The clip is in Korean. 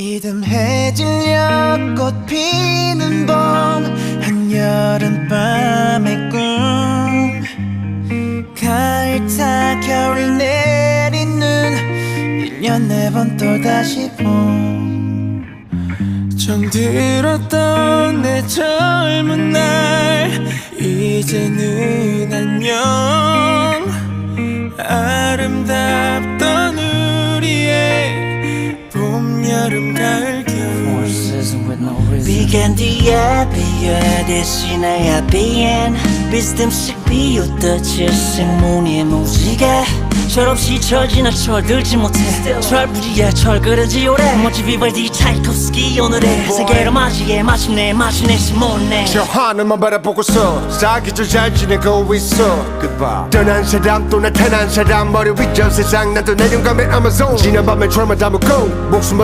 이듬해질녘 꽃 피는 봄 한여름밤의 꿈. 가을 타 겨울 내리는 1년 네 번 또다시 봄. 정 들었던 내 젊은 날 이제는 겨울 비간 뒤에 비에 대신에 비엔 비스듬씩 비웃던 질색무늬의 무지개 철없이 철지나 철들지 못해. 철부지에 철그러지 오래. 멋지 비발디 차이콥스키 오늘의 세계를 맞이해 마침내 마침내 시몬네. 저 하늘만 바라보고서 사기절 잘 지내고 있어. Goodbye. 떠난 사람 또 나타난 사람 머리 위저 세상 나도 내려가면 아마존 지난 밤에 철만 담고 목숨